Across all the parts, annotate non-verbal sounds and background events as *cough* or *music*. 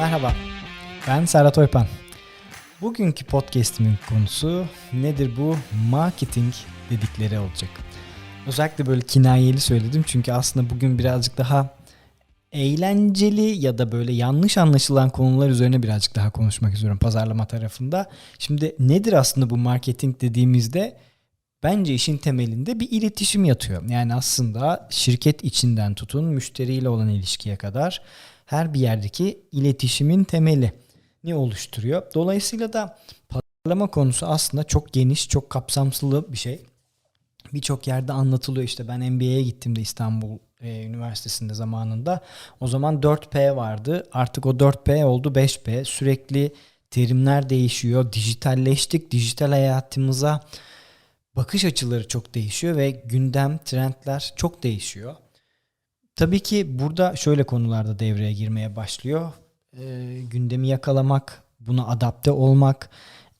Merhaba, ben Serhat Oypan. Bugünkü podcast'imin konusu nedir bu? Marketing dedikleri olacak. Özellikle böyle kinayeli söyledim çünkü aslında bugün birazcık daha eğlenceli ya da böyle yanlış anlaşılan konular üzerine birazcık daha konuşmak istiyorum pazarlama tarafında. Şimdi nedir aslında bu marketing dediğimizde? Bence işin temelinde bir iletişim yatıyor. Yani aslında şirket içinden tutun müşteriyle olan ilişkiye kadar her bir yerdeki iletişimin temeli ne oluşturuyor. Dolayısıyla da pazarlama konusu aslında çok geniş, çok kapsamsılı bir şey. Birçok yerde anlatılıyor işte ben MBA'ye gittim de İstanbul e, Üniversitesi'nde zamanında. O zaman 4P vardı. Artık o 4P oldu 5P. Sürekli terimler değişiyor. Dijitalleştik. Dijital hayatımıza bakış açıları çok değişiyor ve gündem, trendler çok değişiyor. Tabii ki burada şöyle konularda devreye girmeye başlıyor. E, gündemi yakalamak, buna adapte olmak,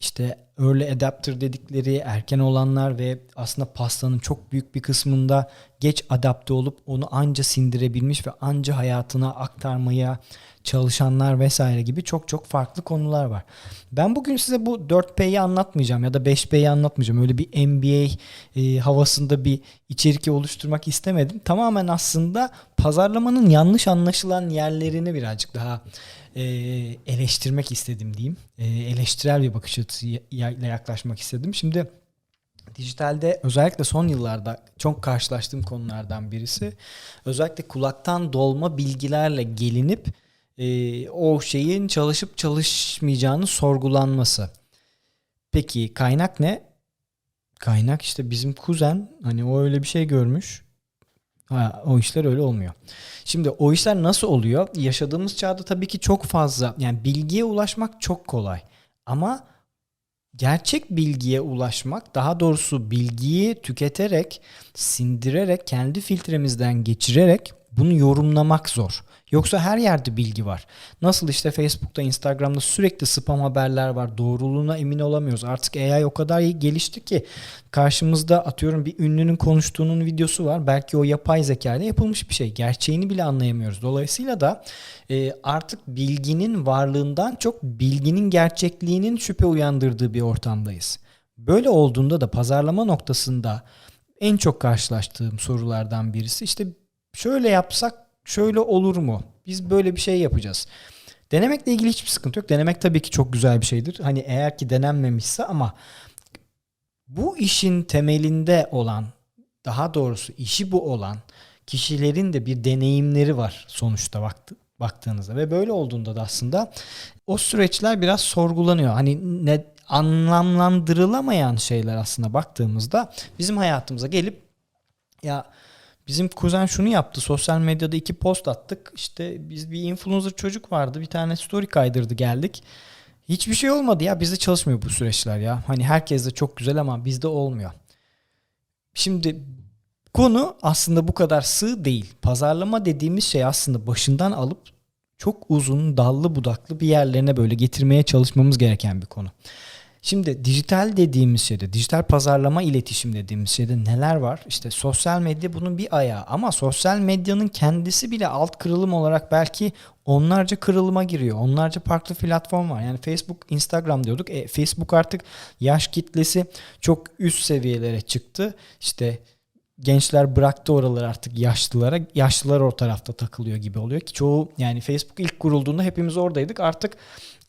işte early adapter dedikleri erken olanlar ve aslında pastanın çok büyük bir kısmında geç adapte olup onu anca sindirebilmiş ve anca hayatına aktarmaya çalışanlar vesaire gibi çok çok farklı konular var. Ben bugün size bu 4P'yi anlatmayacağım ya da 5P'yi anlatmayacağım. Öyle bir MBA e, havasında bir içerik oluşturmak istemedim. Tamamen aslında pazarlamanın yanlış anlaşılan yerlerini birazcık daha e, eleştirmek istedim diyeyim. E, eleştirel bir bakış açısıyla yaklaşmak istedim. Şimdi dijitalde özellikle son yıllarda çok karşılaştığım konulardan birisi özellikle kulaktan dolma bilgilerle gelinip e, o şeyin çalışıp çalışmayacağını sorgulanması. Peki kaynak ne? Kaynak işte bizim kuzen hani o öyle bir şey görmüş. Ha, o işler öyle olmuyor. Şimdi o işler nasıl oluyor? Yaşadığımız çağda tabii ki çok fazla yani bilgiye ulaşmak çok kolay. Ama gerçek bilgiye ulaşmak, daha doğrusu bilgiyi tüketerek, sindirerek, kendi filtremizden geçirerek bunu yorumlamak zor. Yoksa her yerde bilgi var. Nasıl işte Facebook'ta, Instagram'da sürekli spam haberler var. Doğruluğuna emin olamıyoruz. Artık AI o kadar iyi gelişti ki karşımızda atıyorum bir ünlünün konuştuğunun videosu var. Belki o yapay zeka yapılmış bir şey. Gerçeğini bile anlayamıyoruz. Dolayısıyla da e, artık bilginin varlığından çok bilginin gerçekliğinin şüphe uyandırdığı bir ortamdayız. Böyle olduğunda da pazarlama noktasında en çok karşılaştığım sorulardan birisi işte şöyle yapsak şöyle olur mu? Biz böyle bir şey yapacağız. Denemekle ilgili hiçbir sıkıntı yok. Denemek tabii ki çok güzel bir şeydir. Hani eğer ki denenmemişse ama bu işin temelinde olan, daha doğrusu işi bu olan kişilerin de bir deneyimleri var sonuçta baktı, baktığınızda ve böyle olduğunda da aslında o süreçler biraz sorgulanıyor. Hani ne anlamlandırılamayan şeyler aslında baktığımızda bizim hayatımıza gelip ya Bizim kuzen şunu yaptı. Sosyal medyada iki post attık. İşte biz bir influencer çocuk vardı. Bir tane story kaydırdı geldik. Hiçbir şey olmadı ya. Bizde çalışmıyor bu süreçler ya. Hani herkes de çok güzel ama bizde olmuyor. Şimdi konu aslında bu kadar sığ değil. Pazarlama dediğimiz şey aslında başından alıp çok uzun dallı budaklı bir yerlerine böyle getirmeye çalışmamız gereken bir konu. Şimdi dijital dediğimiz şeyde, dijital pazarlama iletişim dediğimiz şeyde neler var? İşte sosyal medya bunun bir ayağı ama sosyal medyanın kendisi bile alt kırılım olarak belki onlarca kırılıma giriyor. Onlarca farklı platform var. Yani Facebook, Instagram diyorduk. E, Facebook artık yaş kitlesi çok üst seviyelere çıktı. İşte gençler bıraktı oraları artık yaşlılara. Yaşlılar o tarafta takılıyor gibi oluyor ki çoğu yani Facebook ilk kurulduğunda hepimiz oradaydık. Artık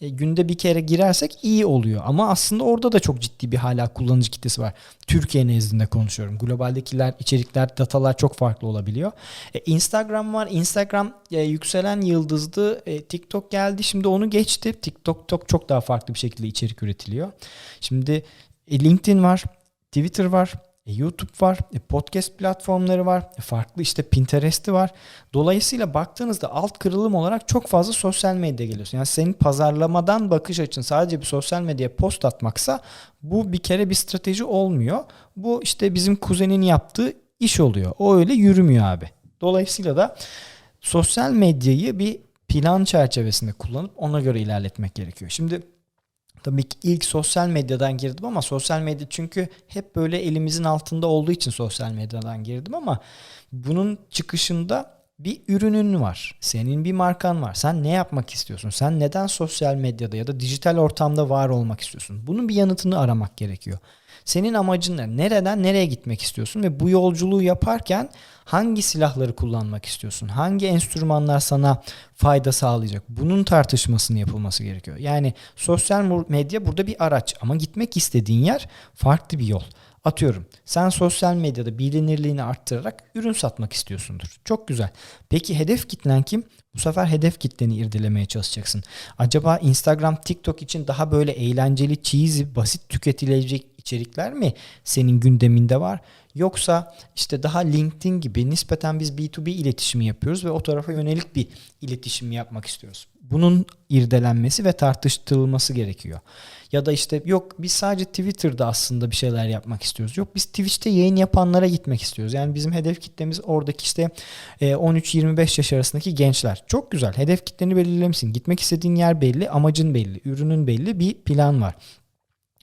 e, günde bir kere girersek iyi oluyor. Ama aslında orada da çok ciddi bir hala kullanıcı kitlesi var. Türkiye nezdinde konuşuyorum. Globaldekiler, içerikler, datalar çok farklı olabiliyor. E, Instagram var. Instagram e, yükselen yıldızdı. E, TikTok geldi. Şimdi onu geçti. TikTok çok, daha farklı bir şekilde içerik üretiliyor. Şimdi e, LinkedIn var. Twitter var. E, YouTube var, e, podcast platformları var, e, farklı işte Pinterest'i var. Dolayısıyla baktığınızda alt kırılım olarak çok fazla sosyal medya geliyorsun. Yani senin pazarlamadan bakış açın sadece bir sosyal medyaya post atmaksa bu bir kere bir strateji olmuyor. Bu işte bizim kuzenin yaptığı iş oluyor. O öyle yürümüyor abi. Dolayısıyla da sosyal medyayı bir plan çerçevesinde kullanıp ona göre ilerletmek gerekiyor. Şimdi Tabii ki ilk sosyal medyadan girdim ama sosyal medya çünkü hep böyle elimizin altında olduğu için sosyal medyadan girdim ama bunun çıkışında bir ürünün var. Senin bir markan var. Sen ne yapmak istiyorsun? Sen neden sosyal medyada ya da dijital ortamda var olmak istiyorsun? Bunun bir yanıtını aramak gerekiyor. Senin amacın ne? Nereden nereye gitmek istiyorsun ve bu yolculuğu yaparken hangi silahları kullanmak istiyorsun? Hangi enstrümanlar sana fayda sağlayacak? Bunun tartışmasını yapılması gerekiyor. Yani sosyal medya burada bir araç ama gitmek istediğin yer farklı bir yol. Atıyorum sen sosyal medyada bilinirliğini arttırarak ürün satmak istiyorsundur. Çok güzel. Peki hedef kitlen kim? Bu sefer hedef kitleni irdelemeye çalışacaksın. Acaba Instagram, TikTok için daha böyle eğlenceli, cheesy, basit tüketilecek içerikler mi senin gündeminde var? Yoksa işte daha LinkedIn gibi nispeten biz B2B iletişimi yapıyoruz ve o tarafa yönelik bir iletişim yapmak istiyoruz. Bunun irdelenmesi ve tartıştırılması gerekiyor. Ya da işte yok biz sadece Twitter'da aslında bir şeyler yapmak istiyoruz. Yok biz Twitch'te yayın yapanlara gitmek istiyoruz. Yani bizim hedef kitlemiz oradaki işte 13-25 e, yaş arasındaki gençler. Çok güzel. Hedef kitleni belirlemişsin. Gitmek istediğin yer belli, amacın belli, ürünün belli, bir plan var.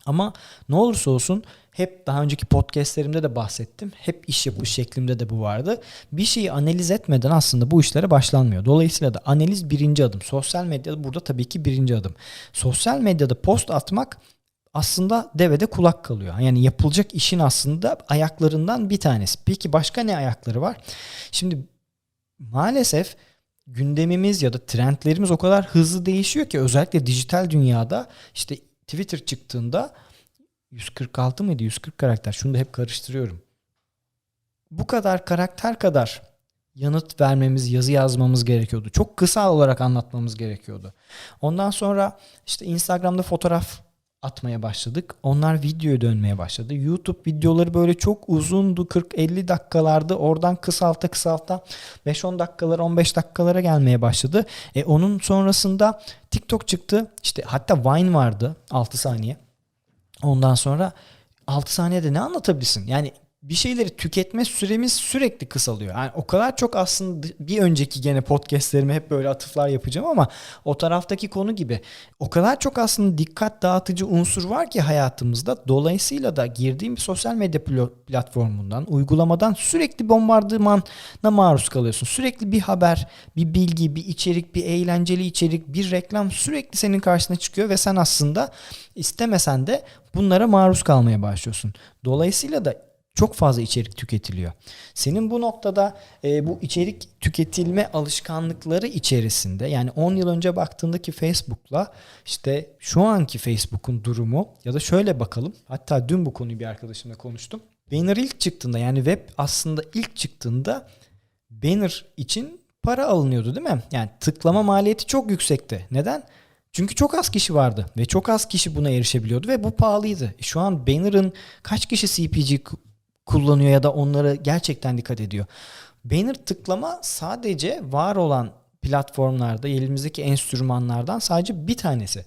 Ama ne olursa olsun hep daha önceki podcastlerimde de bahsettim. Hep iş yapış şeklimde de bu vardı. Bir şeyi analiz etmeden aslında bu işlere başlanmıyor. Dolayısıyla da analiz birinci adım. Sosyal medyada burada tabii ki birinci adım. Sosyal medyada post atmak aslında devede kulak kalıyor. Yani yapılacak işin aslında ayaklarından bir tanesi. Peki başka ne ayakları var? Şimdi maalesef gündemimiz ya da trendlerimiz o kadar hızlı değişiyor ki özellikle dijital dünyada işte Twitter çıktığında 146 mıydı? 140 karakter. Şunu da hep karıştırıyorum. Bu kadar karakter kadar yanıt vermemiz, yazı yazmamız gerekiyordu. Çok kısa olarak anlatmamız gerekiyordu. Ondan sonra işte Instagram'da fotoğraf atmaya başladık. Onlar videoya dönmeye başladı. YouTube videoları böyle çok uzundu. 40-50 dakikalardı. Oradan kısalta kısalta 5-10 dakikalara 15 dakikalara gelmeye başladı. E onun sonrasında TikTok çıktı. İşte hatta Vine vardı 6 saniye. Ondan sonra 6 saniyede ne anlatabilirsin? Yani bir şeyleri tüketme süremiz sürekli kısalıyor. Yani o kadar çok aslında bir önceki gene podcastlerime hep böyle atıflar yapacağım ama o taraftaki konu gibi o kadar çok aslında dikkat dağıtıcı unsur var ki hayatımızda. Dolayısıyla da girdiğim bir sosyal medya platformundan, uygulamadan sürekli bombardımana maruz kalıyorsun. Sürekli bir haber, bir bilgi, bir içerik, bir eğlenceli içerik, bir reklam sürekli senin karşına çıkıyor ve sen aslında istemesen de bunlara maruz kalmaya başlıyorsun. Dolayısıyla da çok fazla içerik tüketiliyor. Senin bu noktada e, bu içerik tüketilme alışkanlıkları içerisinde yani 10 yıl önce baktığındaki Facebook'la işte şu anki Facebook'un durumu ya da şöyle bakalım. Hatta dün bu konuyu bir arkadaşımla konuştum. Banner ilk çıktığında yani web aslında ilk çıktığında banner için para alınıyordu değil mi? Yani tıklama maliyeti çok yüksekti. Neden? Çünkü çok az kişi vardı ve çok az kişi buna erişebiliyordu ve bu pahalıydı. E, şu an Banner'ın kaç kişi CPG kullanıyor ya da onlara gerçekten dikkat ediyor. Banner tıklama sadece var olan platformlarda elimizdeki enstrümanlardan sadece bir tanesi.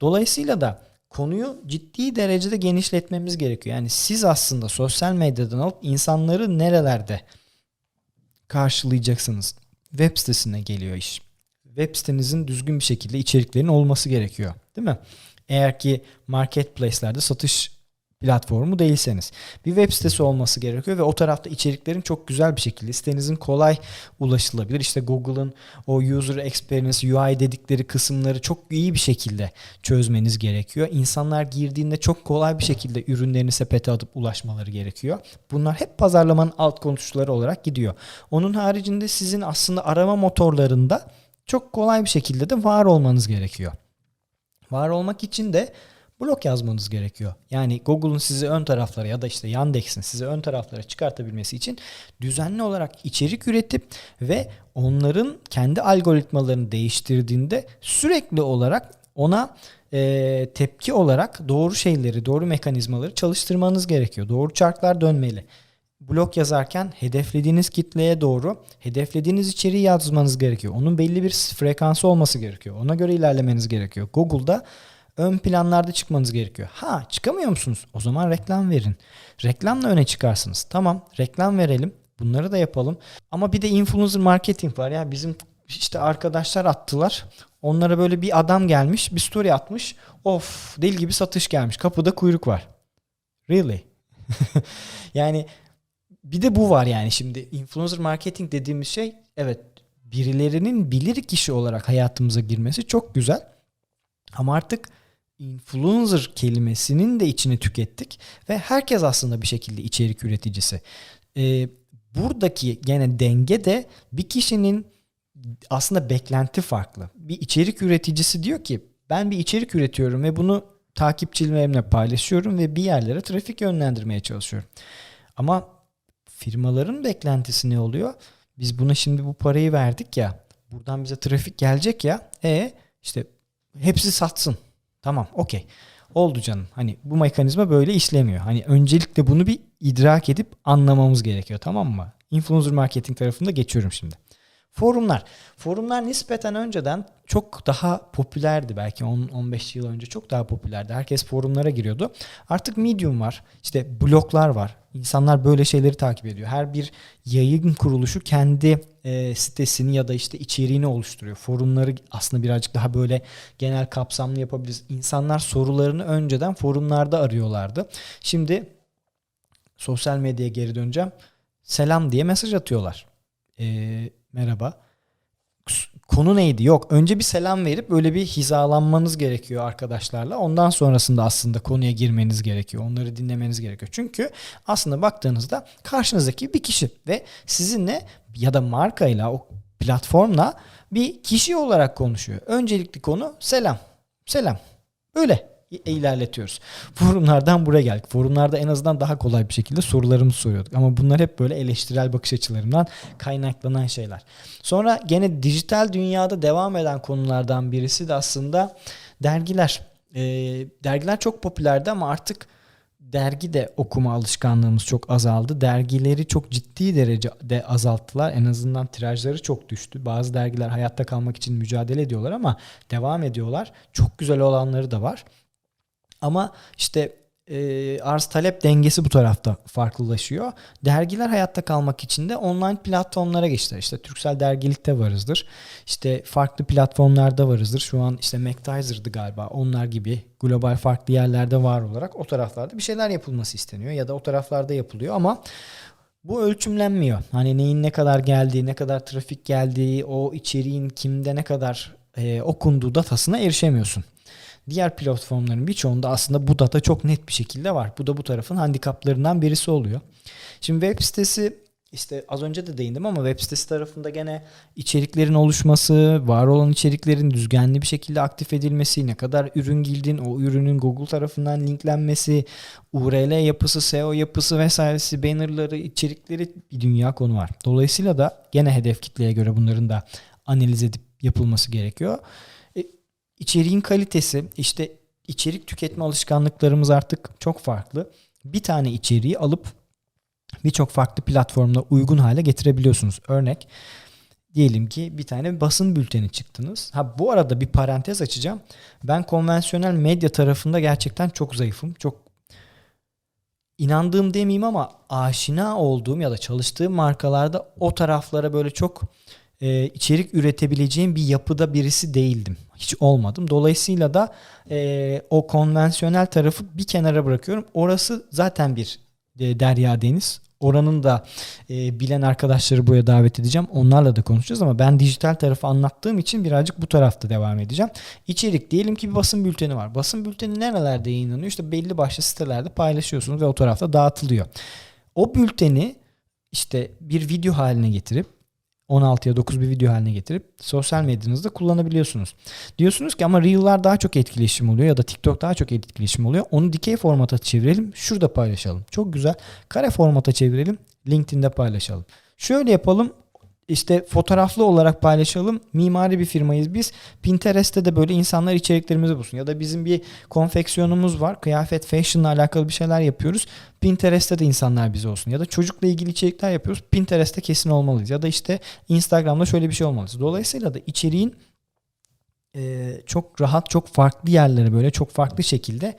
Dolayısıyla da konuyu ciddi derecede genişletmemiz gerekiyor. Yani siz aslında sosyal medyadan alıp insanları nerelerde karşılayacaksınız? Web sitesine geliyor iş. Web sitenizin düzgün bir şekilde içeriklerin olması gerekiyor. Değil mi? Eğer ki marketplace'lerde satış platformu değilseniz. Bir web sitesi olması gerekiyor ve o tarafta içeriklerin çok güzel bir şekilde sitenizin kolay ulaşılabilir. İşte Google'ın o user experience UI dedikleri kısımları çok iyi bir şekilde çözmeniz gerekiyor. İnsanlar girdiğinde çok kolay bir şekilde ürünlerini sepete atıp ulaşmaları gerekiyor. Bunlar hep pazarlamanın alt konuşları olarak gidiyor. Onun haricinde sizin aslında arama motorlarında çok kolay bir şekilde de var olmanız gerekiyor. Var olmak için de blok yazmanız gerekiyor. Yani Google'un sizi ön taraflara ya da işte Yandex'in sizi ön taraflara çıkartabilmesi için düzenli olarak içerik üretip ve onların kendi algoritmalarını değiştirdiğinde sürekli olarak ona e, tepki olarak doğru şeyleri, doğru mekanizmaları çalıştırmanız gerekiyor. Doğru çarklar dönmeli. Blog yazarken hedeflediğiniz kitleye doğru hedeflediğiniz içeriği yazmanız gerekiyor. Onun belli bir frekansı olması gerekiyor. Ona göre ilerlemeniz gerekiyor. Google'da ön planlarda çıkmanız gerekiyor. Ha çıkamıyor musunuz? O zaman reklam verin. Reklamla öne çıkarsınız. Tamam reklam verelim. Bunları da yapalım. Ama bir de influencer marketing var ya bizim işte arkadaşlar attılar. Onlara böyle bir adam gelmiş bir story atmış. Of deli gibi satış gelmiş. Kapıda kuyruk var. Really? *laughs* yani bir de bu var yani şimdi influencer marketing dediğimiz şey evet birilerinin bilir kişi olarak hayatımıza girmesi çok güzel. Ama artık influencer kelimesinin de içine tükettik ve herkes aslında bir şekilde içerik üreticisi. Ee, buradaki gene denge de bir kişinin aslında beklenti farklı. Bir içerik üreticisi diyor ki ben bir içerik üretiyorum ve bunu takipçilerimle paylaşıyorum ve bir yerlere trafik yönlendirmeye çalışıyorum. Ama firmaların beklentisi ne oluyor? Biz buna şimdi bu parayı verdik ya. Buradan bize trafik gelecek ya. E işte hepsi satsın. Tamam okey. Oldu canım. Hani bu mekanizma böyle işlemiyor. Hani öncelikle bunu bir idrak edip anlamamız gerekiyor tamam mı? Influencer marketing tarafında geçiyorum şimdi. Forumlar. Forumlar nispeten önceden çok daha popülerdi. Belki 10-15 yıl önce çok daha popülerdi. Herkes forumlara giriyordu. Artık Medium var. İşte bloglar var. İnsanlar böyle şeyleri takip ediyor. Her bir yayın kuruluşu kendi e, sitesini ya da işte içeriğini oluşturuyor. Forumları aslında birazcık daha böyle genel kapsamlı yapabiliriz. İnsanlar sorularını önceden forumlarda arıyorlardı. Şimdi sosyal medyaya geri döneceğim. Selam diye mesaj atıyorlar. Eee merhaba. Konu neydi? Yok. Önce bir selam verip böyle bir hizalanmanız gerekiyor arkadaşlarla. Ondan sonrasında aslında konuya girmeniz gerekiyor. Onları dinlemeniz gerekiyor. Çünkü aslında baktığınızda karşınızdaki bir kişi ve sizinle ya da markayla o platformla bir kişi olarak konuşuyor. Öncelikli konu selam. Selam. Öyle ilerletiyoruz. Forumlardan buraya geldik. Forumlarda en azından daha kolay bir şekilde sorularımızı soruyorduk. Ama bunlar hep böyle eleştirel bakış açılarından kaynaklanan şeyler. Sonra gene dijital dünyada devam eden konulardan birisi de aslında dergiler. E, dergiler çok popülerdi ama artık dergi de okuma alışkanlığımız çok azaldı. Dergileri çok ciddi derecede azalttılar. En azından tirajları çok düştü. Bazı dergiler hayatta kalmak için mücadele ediyorlar ama devam ediyorlar. Çok güzel olanları da var. Ama işte e, arz talep dengesi bu tarafta farklılaşıyor. Dergiler hayatta kalmak için de online platformlara geçtiler. İşte Türksel Dergilik'te varızdır. İşte farklı platformlarda varızdır. Şu an işte McTizer'dı galiba. Onlar gibi global farklı yerlerde var olarak o taraflarda bir şeyler yapılması isteniyor ya da o taraflarda yapılıyor ama bu ölçümlenmiyor. Hani neyin ne kadar geldiği, ne kadar trafik geldiği, o içeriğin kimde ne kadar e, okunduğu datasına erişemiyorsun. Diğer platformların birçoğunda aslında bu data çok net bir şekilde var. Bu da bu tarafın handikaplarından birisi oluyor. Şimdi web sitesi işte az önce de değindim ama web sitesi tarafında gene içeriklerin oluşması, var olan içeriklerin düzgünlü bir şekilde aktif edilmesi, ne kadar ürün girdin, o ürünün Google tarafından linklenmesi, URL yapısı, SEO yapısı vesairesi, bannerları, içerikleri bir dünya konu var. Dolayısıyla da gene hedef kitleye göre bunların da analiz edip yapılması gerekiyor. İçeriğin kalitesi işte içerik tüketme alışkanlıklarımız artık çok farklı. Bir tane içeriği alıp birçok farklı platformda uygun hale getirebiliyorsunuz. Örnek diyelim ki bir tane basın bülteni çıktınız. Ha bu arada bir parantez açacağım. Ben konvansiyonel medya tarafında gerçekten çok zayıfım. Çok inandığım demeyeyim ama aşina olduğum ya da çalıştığım markalarda o taraflara böyle çok e, içerik üretebileceğim bir yapıda birisi değildim. Hiç olmadım. Dolayısıyla da e, o konvansiyonel tarafı bir kenara bırakıyorum. Orası zaten bir e, derya deniz. Oranın da e, bilen arkadaşları buraya davet edeceğim. Onlarla da konuşacağız ama ben dijital tarafı anlattığım için birazcık bu tarafta devam edeceğim. İçerik diyelim ki bir basın bülteni var. Basın bülteni nerelerde yayınlanıyor? İşte belli başlı sitelerde paylaşıyorsunuz ve o tarafta dağıtılıyor. O bülteni işte bir video haline getirip 16'ya 9 bir video haline getirip sosyal medyanızda kullanabiliyorsunuz. Diyorsunuz ki ama Reel'lar daha çok etkileşim oluyor ya da TikTok daha çok etkileşim oluyor. Onu dikey formata çevirelim. Şurada paylaşalım. Çok güzel. Kare formata çevirelim. LinkedIn'de paylaşalım. Şöyle yapalım işte fotoğraflı olarak paylaşalım. Mimari bir firmayız biz. Pinterest'te de böyle insanlar içeriklerimizi bulsun. Ya da bizim bir konfeksiyonumuz var. Kıyafet, fashion'la alakalı bir şeyler yapıyoruz. Pinterest'te de insanlar bize olsun. Ya da çocukla ilgili içerikler yapıyoruz. Pinterest'te kesin olmalıyız. Ya da işte Instagram'da şöyle bir şey olmalıyız. Dolayısıyla da içeriğin e, çok rahat, çok farklı yerlere böyle çok farklı şekilde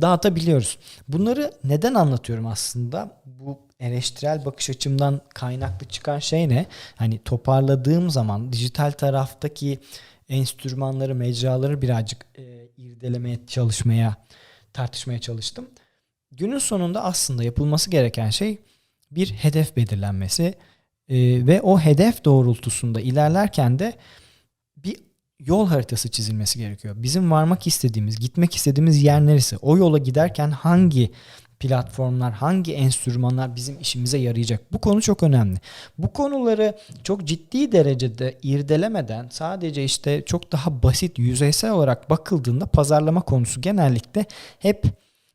dağıtabiliyoruz. Bunları neden anlatıyorum aslında? Bu eleştirel bakış açımdan kaynaklı çıkan şey ne? Hani toparladığım zaman dijital taraftaki enstrümanları, mecraları birazcık e, irdelemeye çalışmaya, tartışmaya çalıştım. Günün sonunda aslında yapılması gereken şey bir hedef belirlenmesi e, ve o hedef doğrultusunda ilerlerken de bir yol haritası çizilmesi gerekiyor. Bizim varmak istediğimiz, gitmek istediğimiz yer neresi? O yola giderken hangi platformlar, hangi enstrümanlar bizim işimize yarayacak? Bu konu çok önemli. Bu konuları çok ciddi derecede irdelemeden sadece işte çok daha basit, yüzeysel olarak bakıldığında pazarlama konusu genellikle hep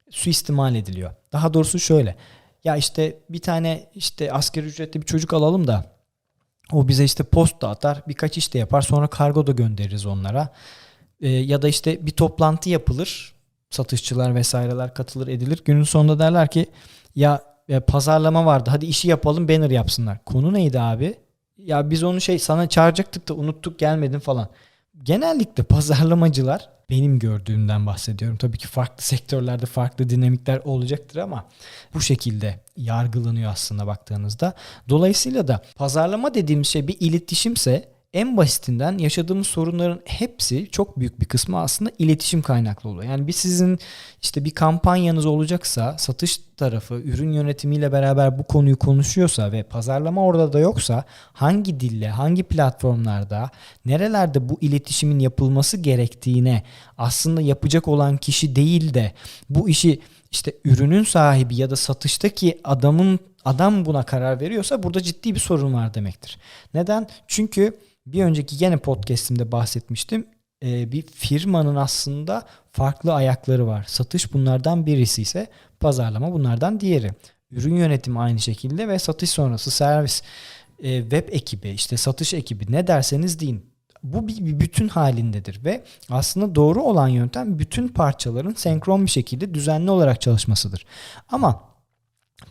suistimal ediliyor. Daha doğrusu şöyle. Ya işte bir tane işte asgari ücretli bir çocuk alalım da o bize işte posta atar, birkaç iş de yapar, sonra kargo da göndeririz onlara. Ee, ya da işte bir toplantı yapılır, satışçılar vesaireler katılır edilir. Günün sonunda derler ki ya, ya pazarlama vardı, hadi işi yapalım, banner yapsınlar. Konu neydi abi? Ya biz onu şey sana çağıracaktık da unuttuk gelmedin falan. Genellikle pazarlamacılar benim gördüğümden bahsediyorum. Tabii ki farklı sektörlerde farklı dinamikler olacaktır ama bu şekilde yargılanıyor aslında baktığınızda. Dolayısıyla da pazarlama dediğimiz şey bir iletişimse en basitinden yaşadığımız sorunların hepsi çok büyük bir kısmı aslında iletişim kaynaklı oluyor. Yani bir sizin işte bir kampanyanız olacaksa satış tarafı ürün yönetimiyle beraber bu konuyu konuşuyorsa ve pazarlama orada da yoksa hangi dille, hangi platformlarda, nerelerde bu iletişimin yapılması gerektiğine aslında yapacak olan kişi değil de bu işi işte ürünün sahibi ya da satıştaki adamın adam buna karar veriyorsa burada ciddi bir sorun var demektir. Neden? Çünkü bir önceki gene podcast'imde bahsetmiştim. Ee, bir firmanın aslında farklı ayakları var. Satış bunlardan birisi ise pazarlama bunlardan diğeri. Ürün yönetimi aynı şekilde ve satış sonrası servis, e, web ekibi, işte satış ekibi ne derseniz deyin. Bu bir, bütün halindedir ve aslında doğru olan yöntem bütün parçaların senkron bir şekilde düzenli olarak çalışmasıdır. Ama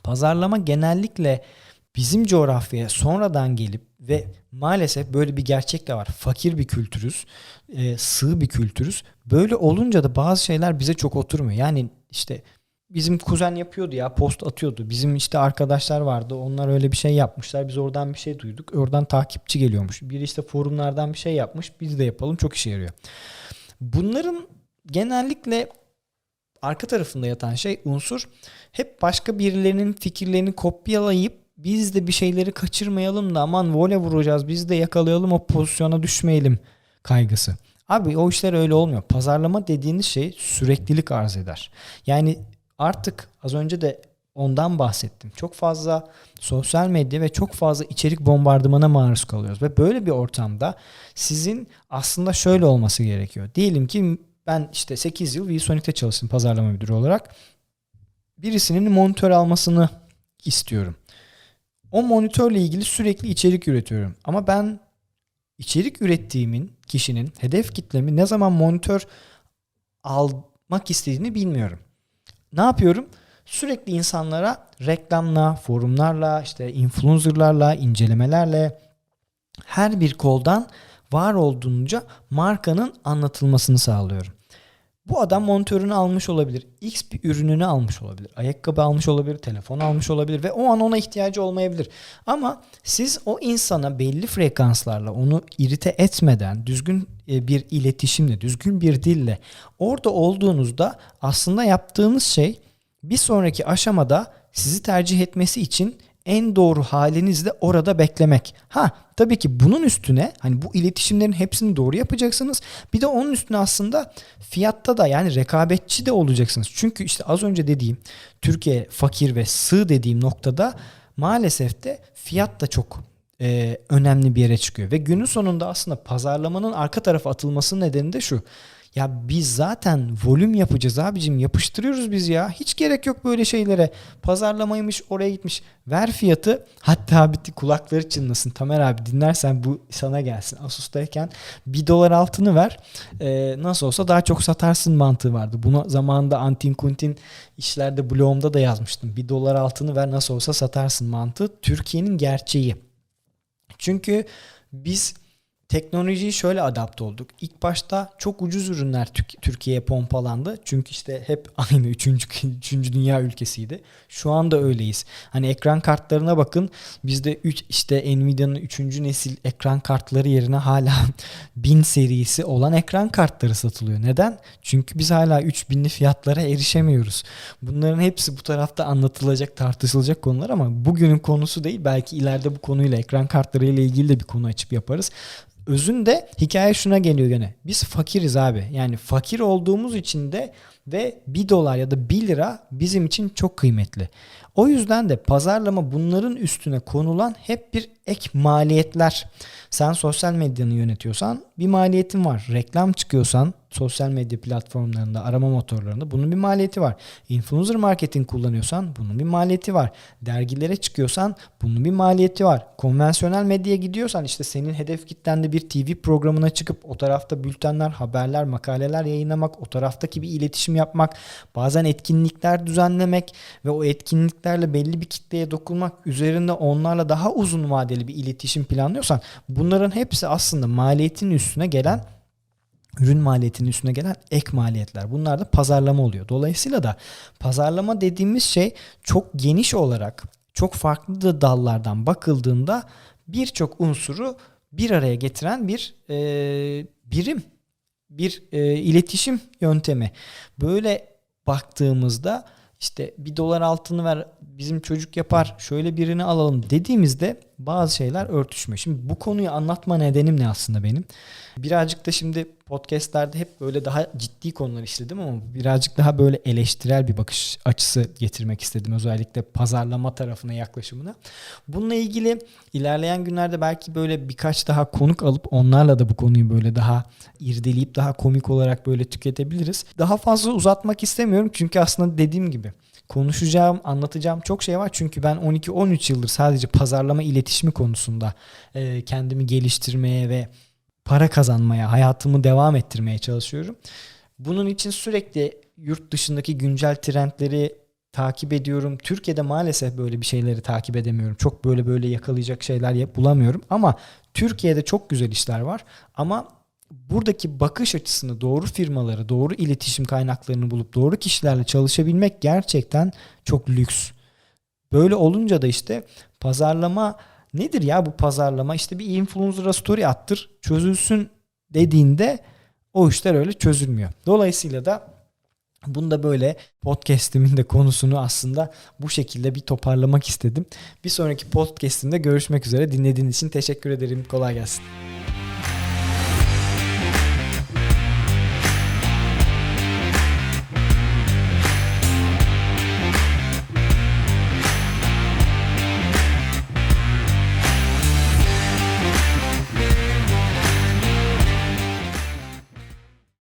pazarlama genellikle bizim coğrafyaya sonradan gelip ve maalesef böyle bir gerçek de var. Fakir bir kültürüz, e, sığ bir kültürüz. Böyle olunca da bazı şeyler bize çok oturmuyor. Yani işte bizim kuzen yapıyordu ya post atıyordu. Bizim işte arkadaşlar vardı. Onlar öyle bir şey yapmışlar. Biz oradan bir şey duyduk. Oradan takipçi geliyormuş. Biri işte forumlardan bir şey yapmış. Biz de yapalım. Çok işe yarıyor. Bunların genellikle arka tarafında yatan şey unsur hep başka birilerinin fikirlerini kopyalayıp biz de bir şeyleri kaçırmayalım da aman vole vuracağız biz de yakalayalım o pozisyona düşmeyelim kaygısı. Abi o işler öyle olmuyor. Pazarlama dediğiniz şey süreklilik arz eder. Yani artık az önce de ondan bahsettim. Çok fazla sosyal medya ve çok fazla içerik bombardımana maruz kalıyoruz. Ve böyle bir ortamda sizin aslında şöyle olması gerekiyor. Diyelim ki ben işte 8 yıl VSonic'te çalıştım pazarlama müdürü olarak. Birisinin monitör almasını istiyorum. O monitörle ilgili sürekli içerik üretiyorum. Ama ben içerik ürettiğimin kişinin hedef kitlemi ne zaman monitör almak istediğini bilmiyorum. Ne yapıyorum? Sürekli insanlara reklamla, forumlarla, işte influencerlarla, incelemelerle her bir koldan var olduğunca markanın anlatılmasını sağlıyorum. Bu adam monitörünü almış olabilir. X bir ürününü almış olabilir. Ayakkabı almış olabilir. Telefon almış olabilir. Ve o an ona ihtiyacı olmayabilir. Ama siz o insana belli frekanslarla onu irite etmeden düzgün e, bir iletişimle, düzgün bir dille orada olduğunuzda aslında yaptığınız şey bir sonraki aşamada sizi tercih etmesi için en doğru haliniz de orada beklemek. Ha tabii ki bunun üstüne hani bu iletişimlerin hepsini doğru yapacaksınız. Bir de onun üstüne aslında fiyatta da yani rekabetçi de olacaksınız. Çünkü işte az önce dediğim Türkiye fakir ve sığ dediğim noktada maalesef de fiyat da çok e, önemli bir yere çıkıyor. Ve günün sonunda aslında pazarlamanın arka tarafa atılması nedeni de şu. Ya biz zaten volüm yapacağız abicim yapıştırıyoruz biz ya. Hiç gerek yok böyle şeylere. Pazarlamaymış oraya gitmiş. Ver fiyatı hatta bitti kulakları çınlasın. Tamer abi dinlersen bu sana gelsin. Asus'tayken bir dolar altını ver. Ee, nasıl olsa daha çok satarsın mantığı vardı. Bunu zamanında Antin Kuntin işlerde blogumda da yazmıştım. Bir dolar altını ver nasıl olsa satarsın mantığı. Türkiye'nin gerçeği. Çünkü biz teknolojiyi şöyle adapte olduk. İlk başta çok ucuz ürünler Türkiye'ye pompalandı. Çünkü işte hep *laughs* aynı 3. 3. dünya ülkesiydi. Şu anda öyleyiz. Hani ekran kartlarına bakın. Bizde 3 işte Nvidia'nın 3. nesil ekran kartları yerine hala *laughs* 1000 serisi olan ekran kartları satılıyor. Neden? Çünkü biz hala 3000'li fiyatlara erişemiyoruz. Bunların hepsi bu tarafta anlatılacak, tartışılacak konular ama bugünün konusu değil. Belki ileride bu konuyla ekran kartları ile ilgili de bir konu açıp yaparız özünde hikaye şuna geliyor gene. Biz fakiriz abi. Yani fakir olduğumuz için de ve 1 dolar ya da 1 lira bizim için çok kıymetli. O yüzden de pazarlama bunların üstüne konulan hep bir ek maliyetler. Sen sosyal medyanı yönetiyorsan bir maliyetin var. Reklam çıkıyorsan sosyal medya platformlarında, arama motorlarında bunun bir maliyeti var. Influencer marketing kullanıyorsan bunun bir maliyeti var. Dergilere çıkıyorsan bunun bir maliyeti var. Konvansiyonel medyaya gidiyorsan işte senin hedef kitlende bir TV programına çıkıp o tarafta bültenler, haberler, makaleler yayınlamak, o taraftaki bir iletişim yapmak, bazen etkinlikler düzenlemek ve o etkinliklerle belli bir kitleye dokunmak, üzerinde onlarla daha uzun vadeli bir iletişim planlıyorsan bunların hepsi aslında maliyetin üstüne gelen ürün maliyetinin üstüne gelen ek maliyetler. Bunlar da pazarlama oluyor. Dolayısıyla da pazarlama dediğimiz şey çok geniş olarak çok farklı dallardan bakıldığında birçok unsuru bir araya getiren bir e, birim, bir e, iletişim yöntemi. Böyle baktığımızda işte bir dolar altını ver bizim çocuk yapar şöyle birini alalım dediğimizde bazı şeyler örtüşmüyor. Şimdi bu konuyu anlatma nedenim ne aslında benim? Birazcık da şimdi podcastlerde hep böyle daha ciddi konular işledim ama birazcık daha böyle eleştirel bir bakış açısı getirmek istedim. Özellikle pazarlama tarafına yaklaşımına. Bununla ilgili ilerleyen günlerde belki böyle birkaç daha konuk alıp onlarla da bu konuyu böyle daha irdeleyip daha komik olarak böyle tüketebiliriz. Daha fazla uzatmak istemiyorum çünkü aslında dediğim gibi konuşacağım, anlatacağım çok şey var. Çünkü ben 12-13 yıldır sadece pazarlama iletişimi konusunda e, kendimi geliştirmeye ve para kazanmaya, hayatımı devam ettirmeye çalışıyorum. Bunun için sürekli yurt dışındaki güncel trendleri takip ediyorum. Türkiye'de maalesef böyle bir şeyleri takip edemiyorum. Çok böyle böyle yakalayacak şeyler bulamıyorum ama Türkiye'de çok güzel işler var ama buradaki bakış açısını doğru firmaları, doğru iletişim kaynaklarını bulup doğru kişilerle çalışabilmek gerçekten çok lüks. Böyle olunca da işte pazarlama nedir ya bu pazarlama? İşte bir influencer'a story attır, çözülsün dediğinde o işler öyle çözülmüyor. Dolayısıyla da Bunda böyle podcast'imin de konusunu aslında bu şekilde bir toparlamak istedim. Bir sonraki podcast'imde görüşmek üzere. Dinlediğiniz için teşekkür ederim. Kolay gelsin.